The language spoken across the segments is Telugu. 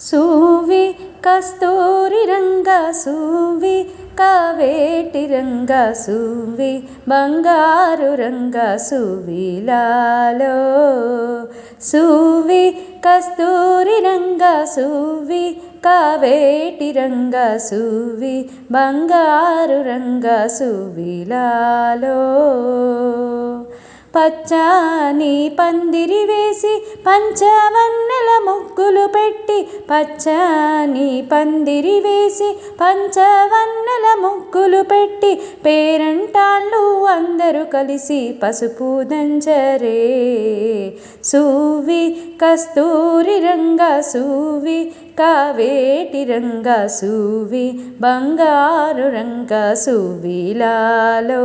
సూవి కస్తూరి రంగ సూవి కావేటి రంగ సూవి బంగారు రంగ సువిలాలో సూవి కస్తూరి రంగ సూవి కావేటి రంగ సూవి బంగారు రంగ సువిలాలో పచ్చాని పందిరి వేసి పంచవన్నెల ముగ్గులు పెట్టి పచ్చాని పందిరి వేసి పంచవన్నెల ముగ్గులు పెట్టి పేరంటాళ్ళు అందరూ కలిసి పసుపు దంచరే. సూవి కస్తూరి రంగ సూవి కావేటి రంగ సూవి బంగారు రంగ సువిలాలో.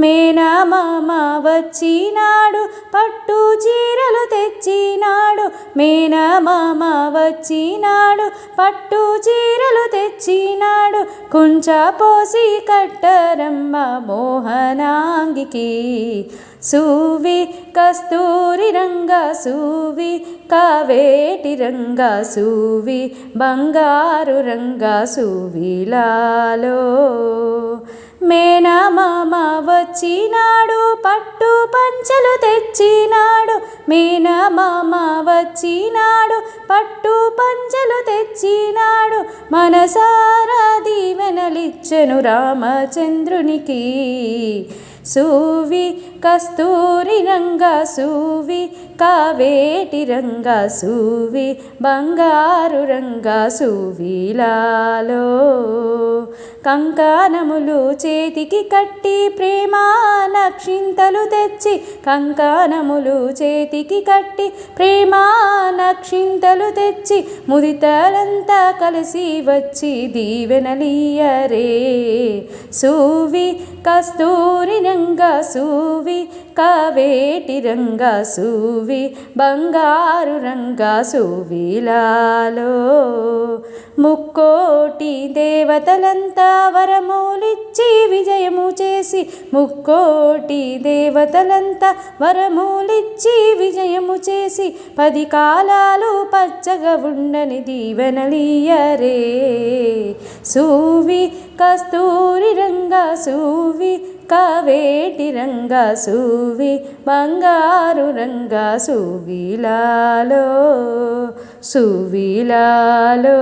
మేనమామ వచ్చినాడు పట్టు చీరలు తెచ్చినాడు. మేనమామ వచ్చినాడు పట్టు చీరలు తెచ్చినాడు. కుంచ పోసి కట్టరమ్మ మోహనాంగికి. సూవి కస్తూరి రంగ సూవి కావేటి రంగ సూవి బంగారు రంగ సువిలాలో. మేనమామ వచ్చినాడు పట్టు పంచలు తెచ్చినాడు. మేనమామ వచ్చినాడు పట్టు పంచలు తెచ్చినాడు. మనసారా దీవెనలిచ్చెను రామచంద్రునికి. సూవి కస్తూరి రంగ సూవి కావేటి రంగ సూవి బంగారు రంగ సూవిలాలో కంకణములు చేతికి కట్టి ప్రేమ నక్షింతలు తెచ్చి కంకణములు చేతికి కట్టి ప్రేమ నక్షింతలు తెచ్చి ముదితలంతా కలిసి వచ్చి దీవెనలీయరే సూవి కస్తూరి రంగ సూవి కావేటి రంగ సూవి బంగారు రంగ సూవిలాలో ముక్కోటి దేవతలంతా వరమూలిచ్చి విజయము చేసి ముక్కోటి దేవతలంతా వరమూలిచ్చి విజయము చేసి పది కాలాలు పచ్చగా ఉండని దీవెనలీయరే సూవి కస్తూరి రంగ సూవి కావేటి రంగ సూవి బంగారు రంగ సువిలాలో సువిలాలో.